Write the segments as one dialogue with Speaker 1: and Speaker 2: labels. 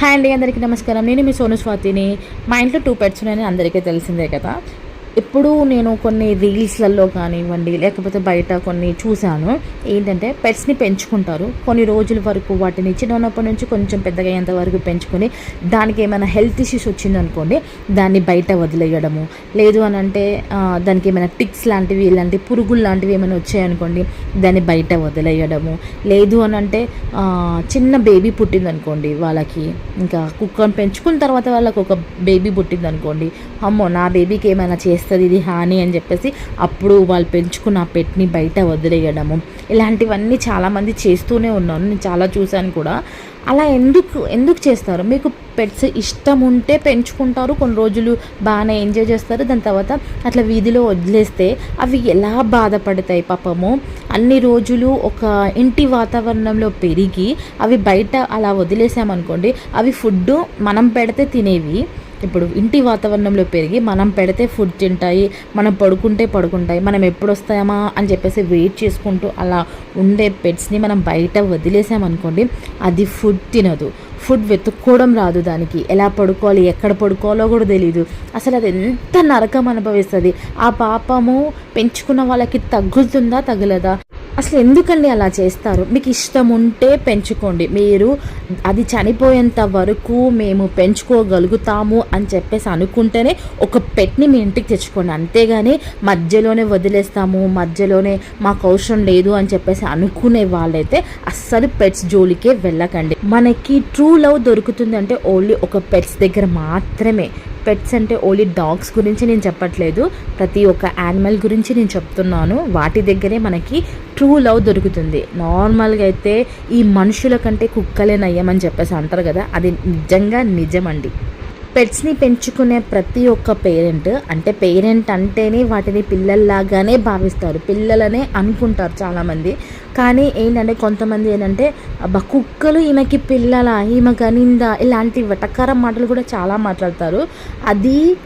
Speaker 1: Hi అండి అందరికీ నమస్కారం. నేను మీ సోను స్వాతిని. మా ఇంట్లో టూ పెట్స్ ఉన్నాయని అందరికీ తెలిసిందే కదా. ఇప్పుడు నేను కొన్ని రీల్స్లలో కానివ్వండి లేకపోతే బయట కొన్ని చూశాను. ఏంటంటే పెట్స్ని పెంచుకుంటారు. కొన్ని రోజుల వరకు వాటిని చిన్నప్పటి నుంచి కొంచెం పెద్దగా అయ్యేంత వరకు పెంచుకొని దానికి ఏమైనా హెల్త్ ఇష్యూస్ వచ్చిందనుకోండి దాన్ని బయట వదిలేయడము. లేదు అని అంటే దానికి ఏమైనా టిక్స్ లాంటివి ఇలాంటి పురుగులు లాంటివి ఏమైనా వచ్చాయనుకోండి దాన్ని బయట వదిలేయడము. లేదు అని అంటే చిన్న బేబీ పుట్టిందనుకోండి వాళ్ళకి. ఇంకా కుక్కను పెంచుకున్న తర్వాత వాళ్ళకి ఒక బేబీ పుట్టిందనుకోండి అమ్మో నా బేబీకి ఏమైనా చేస్తుంది ఇది హాని అని చెప్పేసి అప్పుడు వాళ్ళు పెంచుకున్న పెట్ని బయట వదిలేయడము. ఇలాంటివన్నీ చాలామంది చేస్తూనే ఉన్నాను నేను చాలా చూశాను కూడా. అలా ఎందుకు ఎందుకు చేస్తారు? మీకు పెట్స్ ఇష్టం ఉంటే పెంచుకుంటారు. కొన్ని రోజులు బాగానే ఎంజాయ్ చేస్తారు. దాని తర్వాత అట్లా వీధిలో వదిలేస్తే అవి ఎలా బాధపడతాయి పాపము? అన్ని రోజులు ఒక ఇంటి వాతావరణంలో పెరిగి అవి బయట అలా వదిలేసామనుకోండి అవి ఫుడ్ మనం పెడితే తినేవి ఇప్పుడు ఇంటి వాతావరణంలో పెరిగి మనం పెడితే ఫుడ్ తింటాయి మనం పడుకుంటే పడుకుంటాయి మనం ఎప్పుడు వస్తామా అని చెప్పేసి వెయిట్ చేసుకుంటూ అలా ఉండే పెట్స్ని మనం బయట వదిలేసామనుకోండి అది ఫుడ్ తినదు. ఫుడ్ వెతుక్కోవడం రాదు దానికి. ఎలా పడుకోవాలి ఎక్కడ పడుకోవాలో కూడా తెలియదు అసలు అది ఎంత నరకం అనుభవిస్తుంది. ఆ పాపము పెంచుకున్న వాళ్ళకి తగ్గుతుందా తగలదా అసలు ఎందుకండి అలా చేస్తారు? మీకు ఇష్టం ఉంటే పెంచుకోండి. మీరు అది చనిపోయేంత వరకు మేము పెంచుకోగలుగుతాము అని చెప్పేసి అనుకుంటేనే ఒక పెట్ని మీ ఇంటికి తెచ్చుకోండి. అంతేగాని మధ్యలోనే వదిలేస్తాము మధ్యలోనే మాకు అవసరం లేదు అని చెప్పేసి అనుకునే వాళ్ళైతే అస్సలు పెట్స్ జోలికే వెళ్ళకండి. మనకి ట్రూ లవ్ దొరుకుతుంది అంటే ఓన్లీ ఒక పెట్స్ దగ్గర మాత్రమే. పెట్స్ అంటే ఓన్లీ డాగ్స్ గురించి నేను చెప్పట్లేదు. ప్రతి ఒక్క యానిమల్ గురించి నేను చెప్తున్నాను. వాటి దగ్గరే మనకి ట్రూ లవ్ దొరుకుతుంది. నార్మల్గా అయితే ఈ మనుషుల కంటే కుక్కలే నయ్యమని చెప్పేసి అంటారు కదా అది నిజంగా నిజమండి. పెట్స్ని పెంచుకునే ప్రతి ఒక్క పేరెంట్ అంటే పేరెంట్ అంటేనే వాటిని పిల్లల్లాగానే భావిస్తారు. పిల్లలనే అనుకుంటారు చాలామంది. కానీ ఏంటంటే కొంతమంది ఏంటంటే అబ్బా కుక్కలు ఈమెకి పిల్లల ఈమె గనిందా? ఇలాంటి వెటకారం మాటలు కూడా చాలా మాట్లాడతారు. అది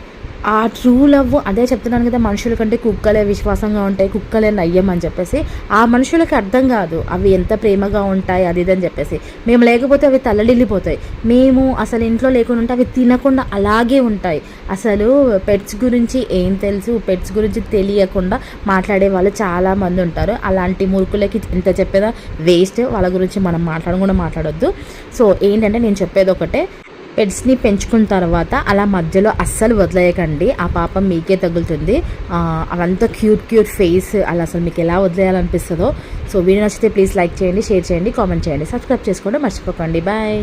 Speaker 1: ఆ ట్రూ లవ్ అదే చెప్తున్నాను కదా మనుషుల కంటే కుక్కలే విశ్వాసంగా ఉంటాయి కుక్కలే నయ్యం అని చెప్పేసి. ఆ మనుషులకి అర్థం కాదు అవి ఎంత ప్రేమగా ఉంటాయి అది ఇది అని చెప్పేసి. మేము లేకపోతే అవి తల్లడిల్లిపోతాయి. మేము అసలు ఇంట్లో లేకుండా ఉంటే అవి తినకుండా అలాగే ఉంటాయి. అసలు పెట్స్ గురించి ఏం తెలుసు పెట్స్ గురించి తెలియకుండా మాట్లాడే వాళ్ళు చాలా మంది ఉంటారు. అలాంటి మురుకులకి ఎంత చెప్పేదా వేస్ట్ వాళ్ళ గురించి మనం మాట్లాడడం కూడా మాట్లాడొద్దు. సో ఏంటంటే నేను చెప్పేది ఒకటే. పెట్స్ని పెంచుకున్న తర్వాత అలా మధ్యలో అస్సలు వదిలేయకండి. ఆ పాపం మీకే తగులుతుంది. అదంతా అవంతా క్యూట్ క్యూట్ ఫేస్ అలా అసలు మీకు ఎలా వదిలేయాలనిపిస్తుందో. సో వీడియో నచ్చితే ప్లీజ్ లైక్ చేయండి షేర్ చేయండి కామెంట్ చేయండి. సబ్స్క్రైబ్ చేసుకోండి మర్చిపోకండి. బాయ్.